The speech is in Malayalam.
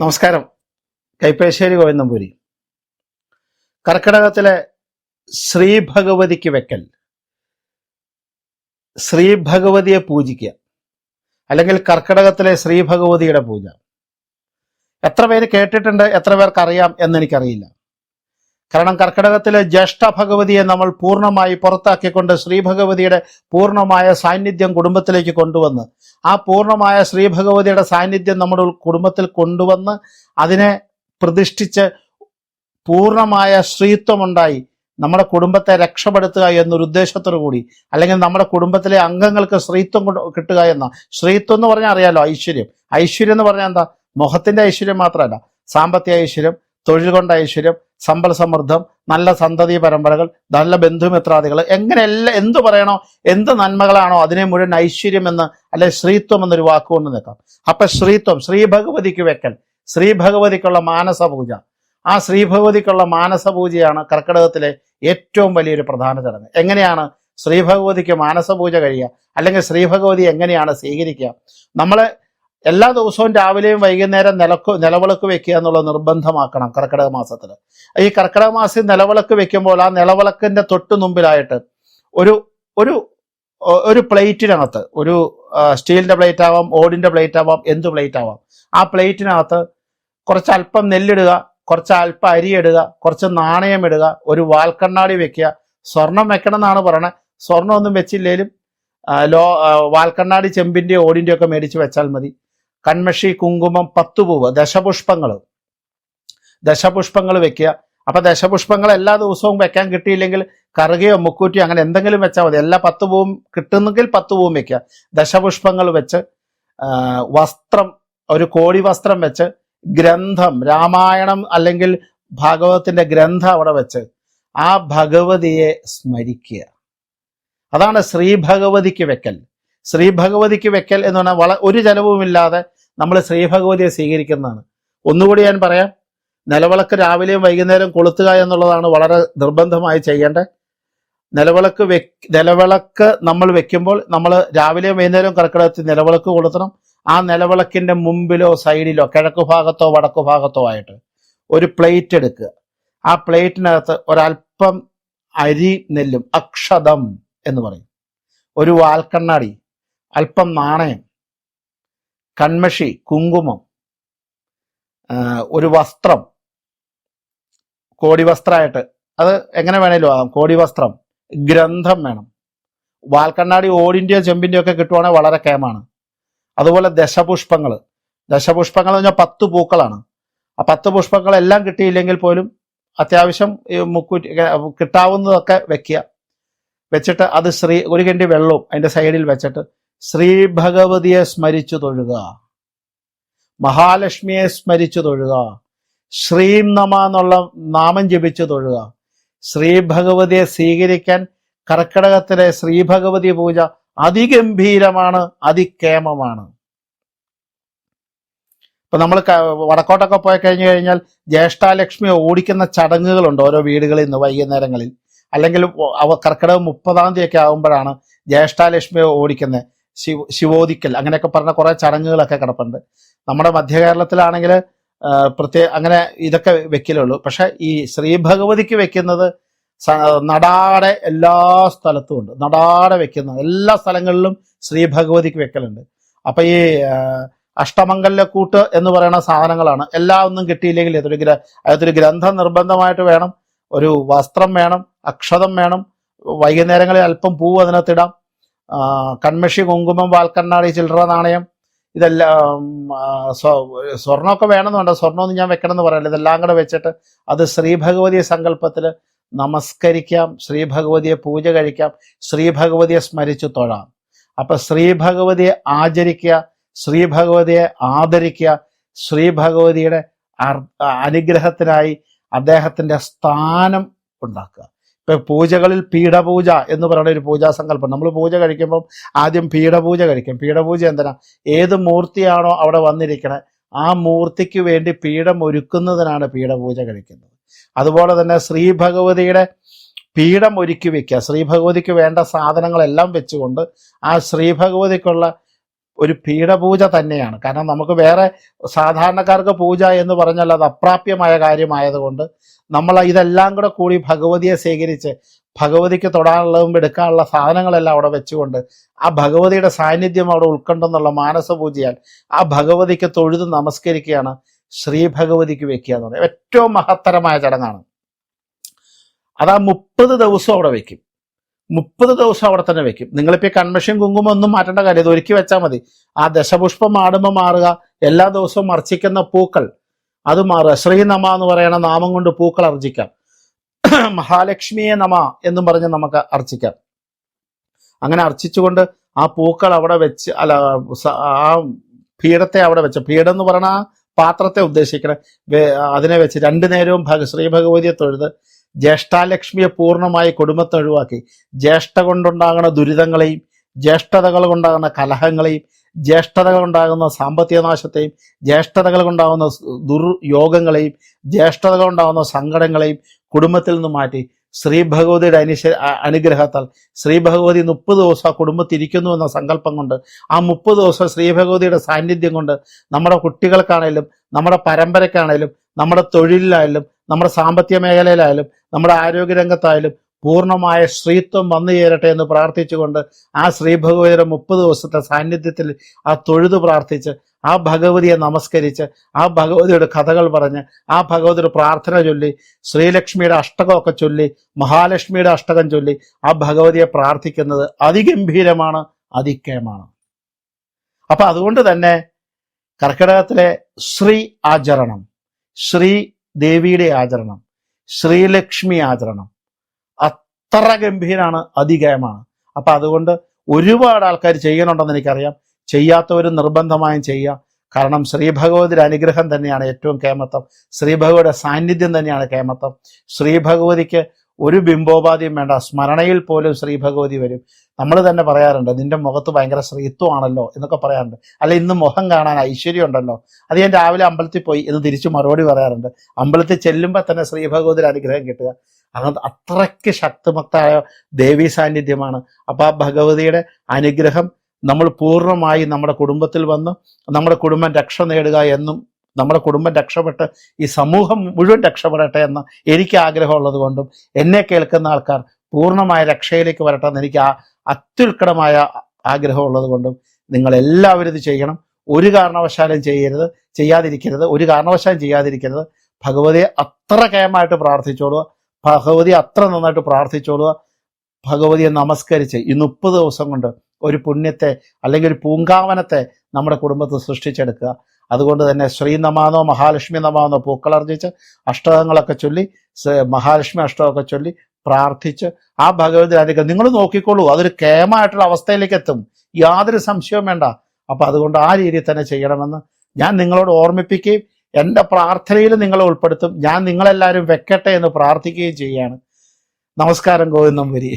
നമസ്കാരം. കൈപ്പേശ്ശേരി ഗോവിന്ദമ്പൂരി കർക്കിടകത്തിലെ ശ്രീ ഭഗവതിക്ക് വെക്കൽ. ശ്രീ ഭഗവതിയെ പൂജിക്കുക. അല്ലെങ്കിൽ കർക്കിടകത്തിലെ ശ്രീ ഭഗവതിയുടെ പൂജ. എത്ര പേര് കേട്ടിട്ടുണ്ട് എത്ര പേർക്കറിയാം എന്നെനിക്കറിയില്ല. കാരണം കർക്കിടകത്തിലെ ജ്യേഷ്ഠ ഭഗവതിയെ നമ്മൾ പൂർണമായി പുറത്താക്കിക്കൊണ്ട് ശ്രീ ഭഗവതിയുടെ പൂർണമായ സാന്നിധ്യം കുടുംബത്തിലേക്ക് കൊണ്ടുവന്ന് ആ പൂർണമായ ശ്രീ ഭഗവതിയുടെ സാന്നിധ്യം നമ്മുടെ കുടുംബത്തിൽ കൊണ്ടുവന്ന് അതിനെ പ്രതിഷ്ഠിച്ച് പൂർണമായ ശ്രീത്വമുണ്ടായി നമ്മുടെ കുടുംബത്തെ രക്ഷപ്പെടുത്തുക എന്നൊരു ഉദ്ദേശത്തോടു കൂടി അല്ലെങ്കിൽ നമ്മുടെ കുടുംബത്തിലെ അംഗങ്ങൾക്ക് കൊണ്ട് കിട്ടുക എന്ന ശ്രീത്വം എന്ന് പറഞ്ഞാൽ അറിയാലോ ഐശ്വര്യം. ഐശ്വര്യം എന്ന് പറഞ്ഞാൽ എന്താ? മുഖത്തിന്റെ ഐശ്വര്യം മാത്രമല്ല സാമ്പത്തിക ഐശ്വര്യം തൊഴിൽ കൊണ്ട ഐശ്വര്യം സമ്പൽ സമൃദ്ധം നല്ല സന്തതി പരമ്പരകൾ നല്ല ബന്ധുമിത്രാദികൾ എങ്ങനെ എല്ലാം എന്ത് പറയണോ എന്ത് നന്മകളാണോ അതിനെ മുഴുവൻ ഐശ്വര്യം എന്ന് അല്ലെ ശ്രീത്വം എന്നൊരു വാക്കുകൊണ്ട് നിൽക്കാം. അപ്പൊ ശ്രീത്വം ശ്രീ ഭഗവതിക്ക് വെക്കൽ. ശ്രീ ഭഗവതിക്കുള്ള മാനസ പൂജ ആ ശ്രീ ഭഗവതിക്കുള്ള മാനസ പൂജയാണ് കർക്കിടകത്തിലെ ഏറ്റവും വലിയൊരു പ്രധാന ചടങ്ങ്. എങ്ങനെയാണ് ശ്രീ ഭഗവതിക്ക് മാനസ പൂജ കഴിയുക? അല്ലെങ്കിൽ ശ്രീ ഭഗവതി എങ്ങനെയാണ് സ്വീകരിക്കുക? നമ്മൾ എല്ലാ ദിവസവും രാവിലെയും വൈകുന്നേരം നിലയ്ക്ക് നിലവിളക്ക് വെക്കുക എന്നുള്ള നിർബന്ധമാക്കണം കർക്കിടക മാസത്തിൽ ഈ കർക്കിടക മാസം നിലവിളക്ക് വെക്കുമ്പോൾ ആ നിലവിളക്കിന്റെ തൊട്ട് മുമ്പിലായിട്ട് ഒരു ഒരു ഒരു പ്ലേറ്റിനകത്ത് ഒരു സ്റ്റീലിന്റെ പ്ലേറ്റ് ആവാം ഓടിന്റെ പ്ലേറ്റ് ആവാം എന്ത് പ്ലേറ്റ് ആവാം ആ പ്ലേറ്റിനകത്ത് കുറച്ച് അല്പം നെല്ലിടുക കുറച്ച് അല്പം അരി ഇടുക കുറച്ച് നാണയം ഇടുക ഒരു വാൽക്കണ്ണാടി വെക്കുക. സ്വർണം വെക്കണം എന്നാണ് പറയണത് സ്വർണമൊന്നും വെച്ചില്ലേലും ലോ വാൽക്കണ്ണാടി ചെമ്പിന്റെ ഓടിന്റെയോ ഒക്കെ മേടിച്ച് വെച്ചാൽ മതി. കൺമഷി കുങ്കുമം പത്തുപൂവ് ദശപുഷ്പങ്ങൾ ദശപുഷ്പങ്ങൾ വെക്കുക. അപ്പൊ ദശപുഷ്പങ്ങൾ എല്ലാ ദിവസവും വെക്കാൻ കിട്ടിയില്ലെങ്കിൽ കറുകയോ മുക്കൂറ്റിയോ അങ്ങനെ എന്തെങ്കിലും വെച്ചാൽ മതി. എല്ലാ പത്ത് പൂവും കിട്ടുന്നെങ്കിൽ പത്ത് പൂവും വെക്കുക. ദശപുഷ്പങ്ങൾ വെച്ച് വസ്ത്രം ഒരു കോടി വസ്ത്രം വെച്ച് ഗ്രന്ഥം രാമായണം അല്ലെങ്കിൽ ഭാഗവതത്തിന്റെ ഗ്രന്ഥം അവിടെ വെച്ച് ആ ഭഗവതിയെ സ്മരിക്കുക. അതാണ് ശ്രീ ഭഗവതിക്ക് വെക്കൽ. ശ്രീ ഭഗവതിക്ക് വെക്കൽ എന്ന് പറഞ്ഞാൽ വള ഒരു ചെലവുമില്ലാതെ നമ്മൾ ശ്രീഭഗവതിയെ സ്വീകരിക്കുന്നതാണ്. ഒന്നുകൂടി ഞാൻ പറയാം. നിലവിളക്ക് രാവിലെയും വൈകുന്നേരം കൊളുത്തുക എന്നുള്ളതാണ് വളരെ നിർബന്ധമായി ചെയ്യേണ്ടത്. നിലവിളക്ക് വെ നിലവിളക്ക് നമ്മൾ വെക്കുമ്പോൾ നമ്മൾ രാവിലെയും വൈകുന്നേരവും കർക്കിടകത്തിൽ നിലവിളക്ക് കൊളുത്തണം. ആ നിലവിളക്കിന്റെ മുമ്പിലോ സൈഡിലോ കിഴക്ക് ഭാഗത്തോ വടക്കു ഭാഗത്തോ ആയിട്ട് ഒരു പ്ലേറ്റ് എടുക്കുക. ആ പ്ലേറ്റിനകത്ത് ഒരല്പം അരി നെല്ലും അക്ഷതം എന്ന് പറയും. ഒരു വാൽക്കണ്ണാടി അല്പം നാണയം കൺമഷി കുങ്കുമം ഒരു വസ്ത്രം കോടി വസ്ത്രമായിട്ട് അത് എങ്ങനെ വേണേലും ആകാം. കോടി വസ്ത്രം ഗ്രന്ഥം വേണം. വാൽക്കണ്ണാടി ഓടിന്റെയോ ചെമ്പിന്റെയോ ഒക്കെ കിട്ടുവാണെങ്കിൽ വളരെ കേമാണ്. അതുപോലെ ദശപുഷ്പങ്ങൾ ദശപുഷ്പങ്ങൾ എന്ന് പറഞ്ഞാൽ പത്ത് പൂക്കളാണ്. ആ പത്ത് പുഷ്പങ്ങളെല്ലാം കിട്ടിയില്ലെങ്കിൽ പോലും അത്യാവശ്യം മുക്കൂറ്റി കിട്ടാവുന്നതൊക്കെ വെക്കുക. വെച്ചിട്ട് അത് ശ്രീ ഒരു കിണ്ടി വെള്ളവും അതിന്റെ സൈഡിൽ വെച്ചിട്ട് ശ്രീ ഭഗവതിയെ സ്മരിച്ചു തൊഴുക. മഹാലക്ഷ്മിയെ സ്മരിച്ചു തൊഴുക. ശ്രീം നമ എന്നുള്ള നാമം ജപിച്ചു തൊഴുക. ശ്രീ ഭഗവതിയെ സ്വീകരിക്കാൻ കർക്കിടകത്തിലെ ശ്രീ ഭഗവതി പൂജ അതിഗംഭീരമാണ് അതിക്കേമമാണ്. ഇപ്പൊ നമ്മൾ വടക്കോട്ടൊക്കെ പോയി കഴിഞ്ഞു കഴിഞ്ഞാൽ ജ്യേഷ്ഠാലക്ഷ്മിയെ ഓടിക്കുന്ന ചടങ്ങുകളുണ്ട് ഓരോ വീടുകളിൽ നിന്ന് വൈകുന്നേരങ്ങളിൽ. അല്ലെങ്കിൽ കർക്കിടകം മുപ്പതാം തീയതി ഒക്കെ ആകുമ്പോഴാണ് ജ്യേഷ്ഠാലക്ഷ്മിയെ ഓടിക്കുന്നത്. ശിവ ശിവോദിക്കൽ അങ്ങനെയൊക്കെ പറഞ്ഞ കുറെ ചടങ്ങുകളൊക്കെ കിടപ്പുണ്ട്. നമ്മുടെ മധ്യ കേരളത്തിലാണെങ്കിൽ പ്രത്യേക അങ്ങനെ ഇതൊക്കെ വെക്കലുള്ളൂ. പക്ഷെ ഈ ശ്രീ ഭഗവതിക്ക് വെക്കുന്നത് നടാടെ എല്ലാ സ്ഥലത്തും ഉണ്ട്. നടാടെ വെക്കുന്ന എല്ലാ സ്ഥലങ്ങളിലും ശ്രീ ഭഗവതിക്ക് വെക്കലുണ്ട്. അപ്പൊ ഈ അഷ്ടമംഗല്യക്കൂട്ട് എന്ന് പറയുന്ന സാധനങ്ങളാണ്. എല്ലാം ഒന്നും കിട്ടിയില്ലെങ്കിൽ അതൊരു ഗ്ര അതൊരു ഗ്രന്ഥം നിർബന്ധമായിട്ട് വേണം. ഒരു വസ്ത്രം വേണം അക്ഷതം വേണം. വൈകുന്നേരങ്ങളിൽ അല്പം പൂവ് അതിനകത്തിടാം കൺമഷി കുങ്കുമം വാൽക്കണ്ണാടി ചില്ലറ നാണയം ഇതെല്ലാം സ്വർണമൊക്കെ വേണമെന്നുണ്ട്. സ്വർണമൊന്നും ഞാൻ വെക്കണമെന്ന് പറയല്ല ഇതെല്ലാം കൂടെ വെച്ചിട്ട് അത് ശ്രീ ഭഗവതി സങ്കല്പത്തിൽ നമസ്കരിക്കാം. ശ്രീഭഗവതിയെ പൂജ കഴിക്കാം. ശ്രീഭഗവതിയെ സ്മരിച്ചു തൊഴാം. അപ്പൊ ശ്രീഭഗവതിയെ ആചരിക്കുക ശ്രീഭഗവതിയെ ആദരിക്കുക ശ്രീഭഗവതിയുടെ അനുഗ്രഹത്തിനായി അദ്ദേഹത്തിന്റെ സ്ഥാനം ഉണ്ടാക്കുക. ഇപ്പൊ പൂജകളിൽ പീഠപൂജ എന്ന് പറയുന്ന ഒരു പൂജാസങ്കല്പം നമ്മൾ പൂജ കഴിക്കുമ്പം ആദ്യം പീഠപൂജ കഴിക്കും. പീഠപൂജ എന്തിനാ? ഏത് മൂർത്തിയാണോ അവിടെ വന്നിരിക്കണേ ആ മൂർത്തിക്ക് വേണ്ടി പീഠം ഒരുക്കുന്നതിനാണ് പീഠപൂജ കഴിക്കുന്നത്. അതുപോലെ തന്നെ ശ്രീ ഭഗവതിയുടെ പീഠം ഒരുക്കി വെക്കുക. ശ്രീ ഭഗവതിക്ക് വേണ്ട സാധനങ്ങളെല്ലാം വെച്ചുകൊണ്ട് ആ ശ്രീ ഭഗവതിക്കുള്ള ഒരു പീഠപൂജ തന്നെയാണ്. കാരണം നമുക്ക് വേറെ സാധാരണക്കാർക്ക് പൂജ എന്ന് പറഞ്ഞാൽ അത് അപ്രാപ്യമായ കാര്യമായതുകൊണ്ട് നമ്മൾ ഇതെല്ലാം കൂടെ കൂടി ഭഗവതിയെ സ്വീകരിച്ച് ഭഗവതിക്ക് തൊടാനുള്ളതും എടുക്കാനുള്ള സാധനങ്ങളെല്ലാം അവിടെ വെച്ചുകൊണ്ട് ആ ഭഗവതിയുടെ സാന്നിധ്യം അവിടെ ഉൾക്കൊണ്ടെന്നുള്ള മാനസ പൂജയാൽ ആ ഭഗവതിക്ക് തൊഴുത് നമസ്കരിക്കുകയാണ് ശ്രീ ഭഗവതിക്ക് വെക്കുക എന്ന് പറയുന്നത്. ഏറ്റവും മഹത്തരമായ ചടങ്ങാണ്. അത് ആ മുപ്പത് ദിവസം അവിടെ വെക്കും. മുപ്പത് ദിവസം അവിടെ തന്നെ വെക്കും. നിങ്ങളിപ്പോൾ കൺമഷൻ കുങ്കുമം ഒന്നും മാറ്റേണ്ട കാര്യം ഇത് ഒരുക്കി വെച്ചാൽ മതി. ആ ദശപുഷ്പം മാടുമ്പോൾ മാറുക. എല്ലാ ദിവസവും അർച്ചിക്കുന്ന പൂക്കൾ അത് മാറുക. ശ്രീനമ എന്ന് പറയുന്ന നാമം കൊണ്ട് പൂക്കൾ അർജിക്കാം. മഹാലക്ഷ്മിയെ നമ എന്നും പറഞ്ഞ് നമുക്ക് അർച്ചിക്കാം. അങ്ങനെ അർച്ചിച്ചുകൊണ്ട് ആ പൂക്കൾ അവിടെ വെച്ച് അല്ല ആ പീഠത്തെ അവിടെ വെച്ച് പീഠം എന്ന് പറഞ്ഞ ആ പാത്രത്തെ ഉദ്ദേശിക്കണം അതിനെ വെച്ച് രണ്ടു നേരവും ഭഗ ശ്രീ ഭഗവതിയെ തൊഴുത് ജ്യേഷ്ഠാലക്ഷ്മിയെ പൂർണമായി കുടുംബത്തെ ഒഴിവാക്കി. ജ്യേഷ്ഠ കൊണ്ടുണ്ടാകുന്ന ദുരിതങ്ങളെയും ജ്യേഷ്ഠതകൾ കൊണ്ടാകുന്ന കലഹങ്ങളെയും ജ്യേഷ്ഠതകൾ ഉണ്ടാകുന്ന സാമ്പത്തിക നാശത്തെയും ജ്യേഷ്ഠതകൾ കൊണ്ടാകുന്ന ദുർയോഗങ്ങളെയും ജ്യേഷ്ഠതകൾ ഉണ്ടാകുന്ന സങ്കടങ്ങളെയും കുടുംബത്തിൽ നിന്ന് മാറ്റി. ശ്രീ ഭഗവതിയുടെ അനുശ അനുഗ്രഹത്താൽ ശ്രീ ഭഗവതി മുപ്പത് ദിവസം ആ കുടുംബത്തിൽ ഇരിക്കുന്നു എന്ന സങ്കല്പം കൊണ്ട് ആ മുപ്പത് ദിവസം ശ്രീ ഭഗവതിയുടെ സാന്നിധ്യം കൊണ്ട് നമ്മുടെ കുട്ടികൾക്കാണേലും നമ്മുടെ പരമ്പരക്കാണേലും നമ്മുടെ തൊഴിലിലായാലും നമ്മുടെ സാമ്പത്തിക മേഖലയിലായാലും നമ്മുടെ ആരോഗ്യരംഗത്തായാലും പൂർണമായ ശ്രീത്വം വന്നു ചേരട്ടെ എന്ന് പ്രാർത്ഥിച്ചുകൊണ്ട് ആ ശ്രീ ഭഗവതിയുടെ മുപ്പത് ദിവസത്തെ സാന്നിധ്യത്തിൽ ആ തൊഴുത് പ്രാർത്ഥിച്ച് ആ ഭഗവതിയെ നമസ്കരിച്ച് ആ ഭഗവതിയുടെ കഥകൾ പറഞ്ഞ് ആ ഭഗവതിയുടെ പ്രാർത്ഥന ചൊല്ലി ശ്രീലക്ഷ്മിയുടെ അഷ്ടകമൊക്കെ ചൊല്ലി മഹാലക്ഷ്മിയുടെ അഷ്ടകം ചൊല്ലി ആ ഭഗവതിയെ പ്രാർത്ഥിക്കുന്നത് അതിഗംഭീരമാണ് അതിക്കേമാണ് അപ്പൊ അതുകൊണ്ട് തന്നെ കർക്കിടകത്തിലെ ശ്രീ ആചരണം ശ്രീ ദേവിയുടെ ആചരണം ശ്രീലക്ഷ്മി ആചരണം അത്ര ഗംഭീരാണ് അതികയമാണ് അപ്പൊ അതുകൊണ്ട് ഒരുപാട് ആൾക്കാർ ചെയ്യണുണ്ടെന്ന് എനിക്കറിയാം. ചെയ്യാത്തവരും നിർബന്ധമായും ചെയ്യാം കാരണം ശ്രീഭഗവതിയുടെ അനുഗ്രഹം തന്നെയാണ് ഏറ്റവും കേമത്വം. ശ്രീഭഗവതിയുടെ സാന്നിധ്യം തന്നെയാണ് കേമത്വം. ശ്രീ ഭഗവതിക്ക് ഒരു ബിംബോപാധിയും വേണ്ട. സ്മരണയിൽ പോലും ശ്രീ ഭഗവതി വരും. നമ്മൾ തന്നെ പറയാറുണ്ട് നിന്റെ മുഖത്ത് ഭയങ്കര ശ്രീത്വമാണല്ലോ എന്നൊക്കെ പറയാറുണ്ട്. അല്ല ഇന്ന് മുഖം കാണാൻ ഐശ്വര്യം ഉണ്ടല്ലോ. അത് ഞാൻ രാവിലെ അമ്പലത്തിൽ പോയി എന്ന് തിരിച്ചു മറുപടി പറയാറുണ്ട്. അമ്പലത്തിൽ ചെല്ലുമ്പോൾ തന്നെ ശ്രീ ഭഗവതിയുടെ അനുഗ്രഹം കിട്ടുക. അത് അത്രയ്ക്ക് ശക്തിമത്തായ ദേവീ സാന്നിധ്യമാണ്. അപ്പൊ ആ ഭഗവതിയുടെ അനുഗ്രഹം നമ്മൾ പൂർണമായി നമ്മുടെ കുടുംബത്തിൽ വന്ന്. നമ്മുടെ കുടുംബം രക്ഷ നേടുക എന്നും നമ്മുടെ കുടുംബം രക്ഷപ്പെട്ട് ഈ സമൂഹം മുഴുവൻ രക്ഷപ്പെടട്ടെ എന്ന് എനിക്ക് ആഗ്രഹമുള്ളത് കൊണ്ടും എന്നെ കേൾക്കുന്ന ആൾക്കാർ പൂർണമായ രക്ഷയിലേക്ക് വരട്ടെ എന്ന് എനിക്ക് ആ അത്യുൽക്കടമായ ആഗ്രഹമുള്ളത് കൊണ്ടും നിങ്ങളെല്ലാവരും ഇത് ചെയ്യണം. ഒരു കാരണവശാലും ചെയ്യരുത്. ചെയ്യാതിരിക്കരുത്. ഒരു കാരണവശാലും ചെയ്യാതിരിക്കരുത്. ഭഗവതിയെ അത്ര കേമായിട്ട് പ്രാർത്ഥിച്ചോളുക. ഭഗവതി അത്ര നന്നായിട്ട് പ്രാർത്ഥിച്ചോളുക. ഭഗവതിയെ നമസ്കരിച്ച് ഈ മുപ്പത് ദിവസം കൊണ്ട് ഒരു പുണ്യത്തെ അല്ലെങ്കിൽ ഒരു പൂങ്കാവനത്തെ നമ്മുടെ കുടുംബത്തിൽ സൃഷ്ടിച്ചെടുക്കുക. അതുകൊണ്ട് തന്നെ ശ്രീനമാനോ മഹാലക്ഷ്മി നമാനോ പൂക്കളർജിച്ച് അഷ്ടകങ്ങളൊക്കെ ചൊല്ലി മഹാലക്ഷ്മി അഷ്ടമൊക്കെ ചൊല്ലി പ്രാർത്ഥിച്ച് ആ ഭഗവതി അനുഗ്രഹം നിങ്ങൾ നോക്കിക്കോളൂ. അതൊരു കേമായിട്ടുള്ള അവസ്ഥയിലേക്ക് എത്തും യാതൊരു സംശയവും വേണ്ട. അപ്പൊ അതുകൊണ്ട് ആ രീതിയിൽ തന്നെ ചെയ്യണമെന്ന് ഞാൻ നിങ്ങളോട് ഓർമ്മിപ്പിക്കുകയും എന്റെ പ്രാർത്ഥനയിൽ നിങ്ങളെ ഉൾപ്പെടുത്തും. ഞാൻ നിങ്ങളെല്ലാവരും വെക്കട്ടെ എന്ന് പ്രാർത്ഥിക്കുകയും ചെയ്യാണ് നമസ്കാരം ഗോവിന്ദം വരി.